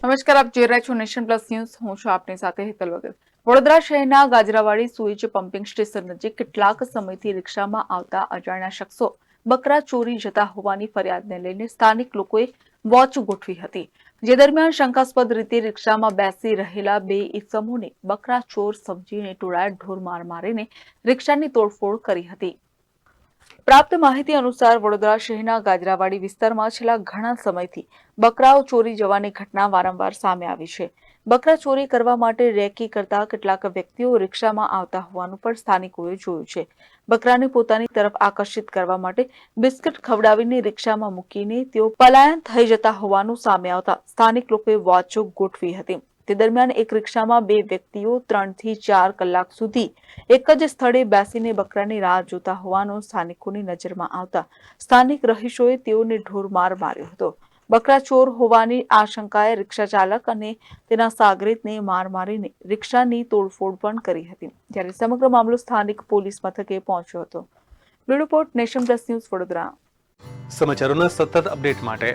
નમસ્કાર, આપ જોઈ રહ્યા છો નેશન પ્લસ ન્યૂઝ. હું છું આપની સાથે હેતલ વગર. વડોદરા શહેરના ગાજરાવાડી સુઈચ પમ્પિંગ સ્ટેશન નજીક કેટલાક સમયથી રિક્ષામાં આવતા અજાણ્યા શખ્સો બકરા ચોરી જતા હોવાની ફરિયાદને લઈને સ્થાનિક લોકોએ વોચ ગોઠવી હતી. જે દરમિયાન શંકાસ્પદ રીતે રિક્ષામાં બેસી રહેલા બે ઇસમોને બકરા ચોર સમજીને ટોળાએ ઢોર માર મારીને રિક્ષાની તોડફોડ કરી હતી. પ્રાપ્ત માહિતી અનુસાર વડોદરા શહેરના ગાજરાવાડી વિસ્તારમાં છેલ્લા ઘણા સમયથી બકરાઓ ચોરી જવાની ઘટના વારંવાર સામે આવી છે. બકરા ચોરી કરવા માટે રેકી કરતા કેટલાક વ્યક્તિઓ રિક્ષામાં આવતા હોવાનું પણ સ્થાનિકોએ જોયું છે. બકરાને પોતાની તરફ આકર્ષિત કરવા માટે બિસ્કિટ ખવડાવીને રિક્ષામાં મૂકીને તેઓ પલાયન થઈ જતા હોવાનું સામે આવતા સ્થાનિક લોકોએ વોચો ગોઠવી હતી. તે દરમિયાન એક રિક્ષામાં બે વ્યક્તિઓ ત્રણથી ચાર કલાક સુધી એક જ સ્થળે બેસીને બકરાની રાહ જોતા હોવાનો સ્થાનિકોની નજરમાં આવતા સ્થાનિક રહીશોએ તેઓને ઢોરમાર માર્યો હતો. બકરા ચોર હોવાની આશંકાએ રિક્ષા ચાલક અને તેના સાગરીતને માર મારીને રિક્ષાની તોડફોડ પણ કરી હતી. જ્યારે સમગ્ર મામલો સ્થાનિક પોલીસ મથકે પહોંચ્યો હતો. Bureau nation plus news Vadodara. સમાચારોના સતત અપડેટ માટે